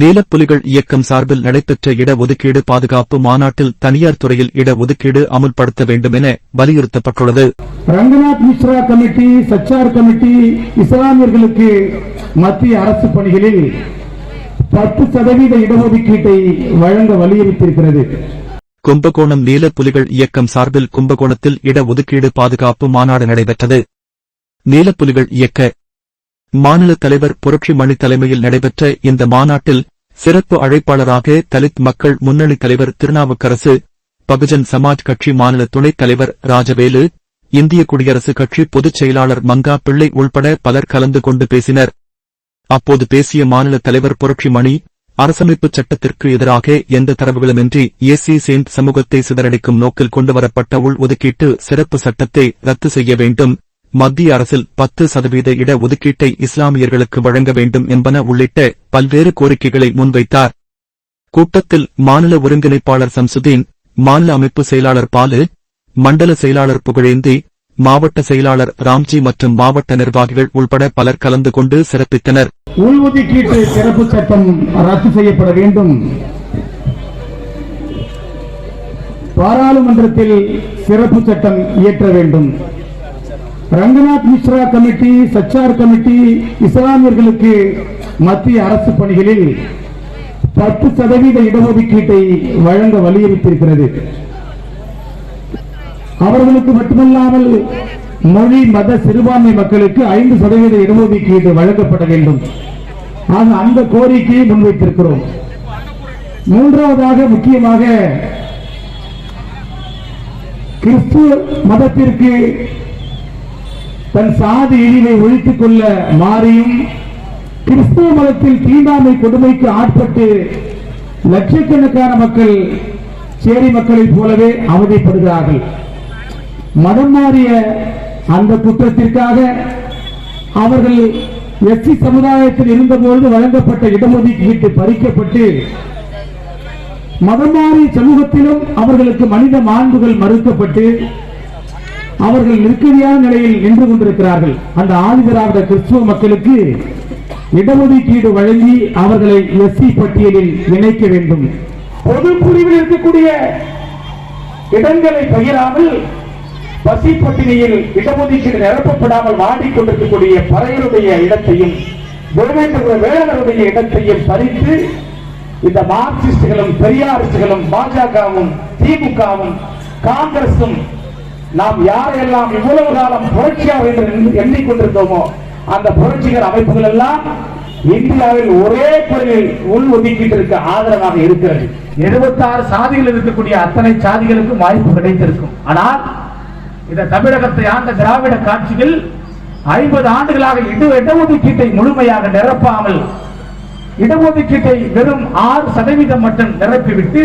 நீலப்புலிகள் இயக்கம் சார்பில் நடைபெற்ற இட ஒதுக்கீடு பாதுகாப்பு மாநாட்டில் தனியார் துறையில் இட ஒதுக்கீடு அமுல்படுத்த வேண்டும் என வலியுறுத்தப்பட்டுள்ளது. ரங்கநாத் மிஸ்ரா கமிட்டி சச்சார் கமிட்டி இஸ்லாமியர்களுக்கு மத்திய அரசு பணிகளில் பத்து சதவீத இடஒதுக்கீட்டை வழங்க வலியுறுத்தியிருக்கிறது. கும்பகோணம் நீலப்புலிகள் இயக்கம் சார்பில் கும்பகோணத்தில் இட ஒதுக்கீடு பாதுகாப்பு மாநாடு நடைபெற்றது. நீலப்புலிகள் இயக்க மாநில தலைவர் புரட்சி மணி தலைமையில் நடைபெற்ற இந்த மாநாட்டில் சிறப்பு அழைப்பாளராக தலித் மக்கள் முன்னணி தலைவர் திருநாவுக்கரசு பகுஜன் சமாஜ் கட்சி மாநில துணைத் தலைவர் ராஜவேலு இந்திய குடியரசு கட்சி பொதுச் செயலாளர் மங்கா பிள்ளை உள்பட பலர் கலந்து கொண்டு பேசினர். அப்போது பேசிய மாநில தலைவர் புரட்சி மணி அரசமைப்புச் சட்டத்திற்கு எதிராக எந்த தரவுகளுமின்றி ஏசி சேந்த் சமூகத்தை சிதறடிக்கும் நோக்கில் கொண்டுவரப்பட்ட உள் ஒதுக்கீட்டு சிறப்பு சட்டத்தை ரத்து செய்ய வேண்டும். மத்திய அரசில் பத்து சதவீத இட ஒதுக்கீட்டை இஸ்லாமியர்களுக்கு வழங்க வேண்டும் என்பன உள்ளிட்ட பல்வேறு கோரிக்கைகளை முன்வைத்தார். கூட்டத்தில் மாநில ஒருங்கிணைப்பாளர் சம்சுதீன் மாநில அமைப்பு செயலாளர் பாலு மண்டல செயலாளர் புகழேந்தி மாவட்ட செயலாளர் ராம்ஜி மற்றும் மாவட்ட நிர்வாகிகள் உள்பட பலர் கலந்து கொண்டு சிறப்பித்தனர். உள்ஒதுக்கீட்டு சிறப்பு சட்டம் ரத்து செய்யப்பட வேண்டும். பாராளுமன்றத்தில் சிறப்பு சட்டம் இயற்ற வேண்டும். ரங்கநாத் மிஸ்ரா கமிட்டி சச்சார் கமிட்டி இஸ்லாமியர்களுக்கு மத்திய அரசு பணிகளில் பத்து சதவீத இடஒதுக்கீட்டை வழங்க வலியுறுத்தியிருக்கிறது. அவர்களுக்கு மட்டுமல்லாமல் மொழி மத சிறுபான்மை மக்களுக்கு ஐந்து சதவீத இடஒதுக்கீடு வழங்கப்பட வேண்டும். ஆக அந்த கோரிக்கையை முன்வைத்திருக்கிறோம். மூன்றாவதாக முக்கியமாக கிறிஸ்துவ மதத்திற்கு தன் சாதி இழிவை ஒழித்துக் கொள்ள மாறியும் கிறிஸ்துவ மதத்தில் தீண்டாமை கொடுமைக்கு ஆட்பட்டு லட்சக்கணக்கான மக்கள் சேரி மக்களைப் போலவே அவதிப்படுகிறார்கள் மதம் மாறிய அந்த குற்றத்திற்காக அவர்கள் எஸ்சி சமுதாயத்தில் இருந்தபோது வழங்கப்பட்ட இடஒதுக்கீட்டு பறிக்கப்பட்டு மதம் மாறிய சமூகத்திலும் அவர்களுக்கு மனித மாண்புகள் மறுக்கப்பட்டு அவர்கள் நெருக்கடியான நிலையில் நின்று கொண்டிருக்கிறார்கள். அந்த ஆதிதிராவிட கிறிஸ்துவ மக்களுக்கு இடஒதுக்கீடு வழங்கி அவர்களை எஸ்சி பட்டியலில் இணைக்க வேண்டும். பொது பிரிவில் இருக்கக்கூடிய இடங்களை பகிராமல் பசி பட்டினியில் இடஒதுக்கீடு நிரப்பப்படாமல் வாடிக்கொண்டிருக்கக்கூடிய பறையருடைய இடத்தையும் வேவேந்திர வேளருடைய இடத்தையும் பறித்து இந்த மார்க்சிஸ்டுகளும் பெரியாரிஸ்டுகளும் பாஜகவும் திமுகவும் காங்கிரசும் நாம் யாரெல்லாம் இவ்வளவு காலம் புரட்சியாக என்று எண்ணிக்கொண்டிருந்தோமோ அந்த புரட்சிகர அமைப்புகள் எல்லாம் இந்தியாவில் ஒரே குரலில் உள் ஒதுக்கீட்டிற்கு ஆதரவாக இருக்கிறது. 76 சாதிகள் இருக்கக்கூடிய அத்தனை சாதிகளுக்கும் வாய்ப்பு கிடைத்திருக்கும். ஆனால் இந்த தமிழகத்தை ஆண்ட திராவிட காட்சிகள் ஐம்பது ஆண்டுகளாக இட இடஒதுக்கீட்டை முழுமையாக நிரப்பாமல் இடஒதுக்கீட்டை வெறும் ஆறு சதவீதம் மட்டும் நிரப்பிவிட்டு